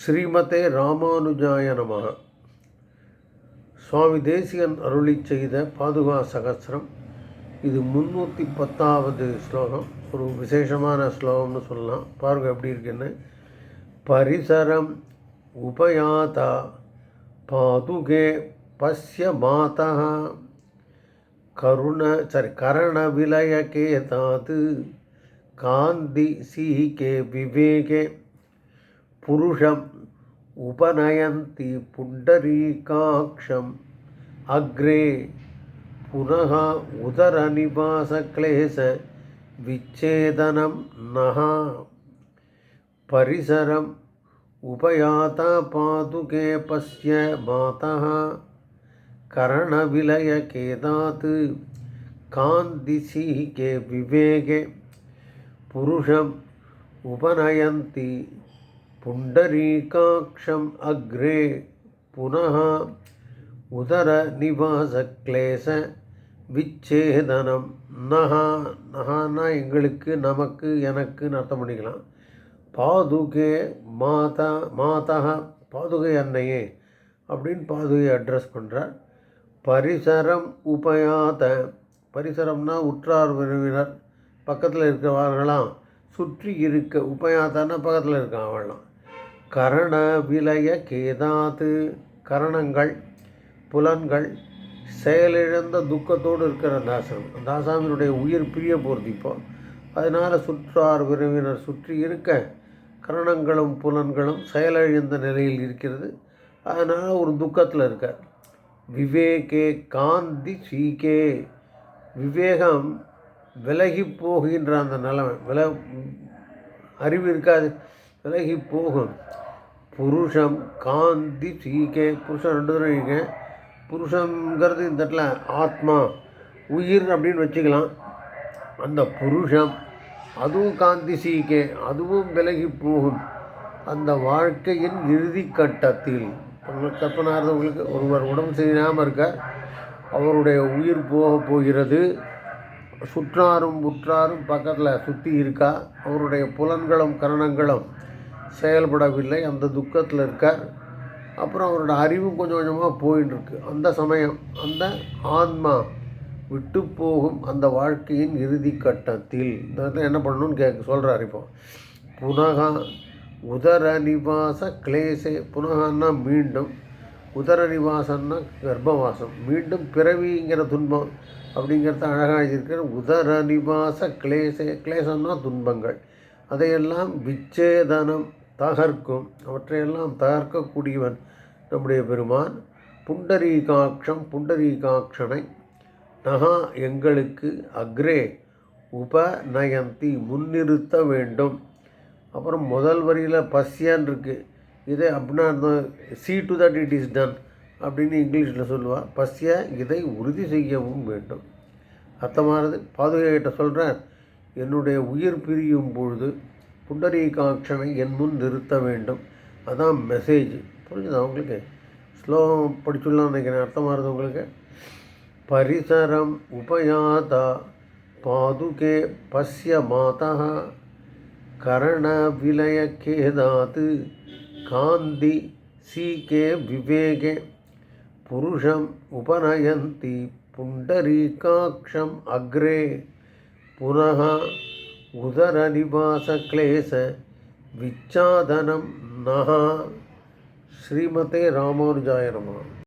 ஸ்ரீமதே ராமானுஜாய நமக. சுவாமி தேசிகன் அருளி செய்த பாதுகா சகசிரம். இது முந்நூற்றி பத்தாவது ஸ்லோகம். ஒரு விசேஷமான ஸ்லோகம்னு சொல்லலாம். பாருங்க எப்படி இருக்குன்னு. பரிசரம் உபயாதா பாதுகே பஸ்ய மாதா கருண சரி தாது. காந்தி சீகே விவேகே. पुरुषम् उपनयन्ति पुण्डरीकाक्षम्। अग्रे पुनः उदरनिवासक्लेशविच्छेदनं नः परिसरम् उपयाता पादुके पश्य मातः। करणविलयकेदात् कान्दिसीके विवेके। पुरुषम् उपनयन्ति पुण्डरीकाक्षम् अग्रे पुनः உதரநிவாசக்லேச விச்சேதனம் நஹா நஹான்னா எங்களுக்கு நமக்கு எனக்குன்னு அர்த்தம் பண்ணிக்கலாம் பாதுகே மாதா மாதா பாதுகை அன்னையே அப்படின்னு பாதுகை அட்ரஸ் பண்ணுறார் பரிசரம் உபயாத பரிசரம்னா உற்றார் உறவினர் பக்கத்தில் இருக்கிறவர்களாம் சுற்றி இருக்க உபயாத்தான்னா பக்கத்தில் இருக்கான் அவள்லாம் கரண விலய கேதாது கரணங்கள் புலன்கள் செயலிழந்த துக்கத்தோடு இருக்கிற அந்த ஆசாமி அந்த ஆசாமியினுடைய உயிர் பிரிய போகிறது இப்போ. அதனால் சுற்றார் விரைவினர் சுற்றி இருக்க கரணங்களும் புலன்களும் செயலிழந்த நிலையில் இருக்கிறது. அதனால் ஒரு துக்கத்தில் இருக்கார் விவேகே காந்தி சீகே. விவேகம் விலகி போகின்ற அந்த நிலைமை. வில அறிவு இருக்காது. விலகி போகும். புருஷம் காந்தி சீகே புருஷன் ரெண்டு தடவை இருக்கு புருஷங்கிறது இந்த இடத்துல ஆத்மா உயிர் அப்படின்னு வச்சுக்கலாம். அந்த புருஷம் அதுவும் காந்தி சீகே அதுவும் விலகி போகும். அந்த வாழ்க்கையின் இறுதி கட்டத்தில் உங்களுக்கு ஒருவர் உடம்பு செய்யாமல் இருக்க அவருடைய உயிர் போக போகிறது. சுற்றாரும் உற்றாரும் பக்கத்தில் சுற்றி இருக்கா அவருடைய புலன்களும் கரணங்களும் செயல்படவில்லை. அந்த துக்கத்தில் இருக்கார். அப்புறம் அவரோட அறிவும் கொஞ்சம் கொஞ்சமாக போயின்னு அந்த சமயம் அந்த ஆன்மா விட்டு போகும் அந்த வாழ்க்கையின் இறுதி கட்டத்தில். இந்த இடத்துல என்ன பண்ணணும்னு கேட்க சொல்கிறார் இப்போ. புனகா உதர நிவாச கிளேசே புனகான்னா மீண்டும் உதர நிவாசம்னா கர்ப்பவாசம் மீண்டும் பிறவிங்கிற துன்பம் அப்படிங்கிறத அழகாக இருக்கிற உதர நிவாச கிளேசே கிளேசம்னா துன்பங்கள். அதையெல்லாம் விச்சேதனம் தகர்க்கும். அவற்றையெல்லாம் தகர்க்கக்கூடியவன் நம்முடைய பெருமான். புண்டரீகாட்சம் புண்டரீகாட்சனை நகா எங்களுக்கு அக்ரே உபநயந்தி முன்னிறுத்த வேண்டும். அப்புறம் முதல் வரியில் பசியான் இருக்குது இதை அப்படின்னா see to that it is done அப்படின்னு இங்கிலீஷில் சொல்லுவாள் பசிய இதை உறுதி செய்யவும் வேண்டும். அர்த்தமானது? பாதுகாக்கிட்ட சொல்கிறேன் என்னுடைய உயிர் பிரியும் பொழுது புண்டரீகாட்சனை என் முன் நிறுத்த வேண்டும். அதான் மெசேஜ் புரிஞ்சுதா உங்களுக்கு? ஸ்லோகம் படிச்சுடலாம் நினைக்கிறேன். இருந்தது உங்களுக்கு? பரிசரம் உபயாதா பாதுகே பசிய மாதா கரணவிலயக்கேதாத் காந்தி சீகே விவேகே புருஷம் உபநயந்தி புண்டரீகாட்சம் அக்ரே. புனः உதரநிவாசக்லேச விச்சாதனம் நः ஸ்ரீமதே ராமானுஜாய நமः.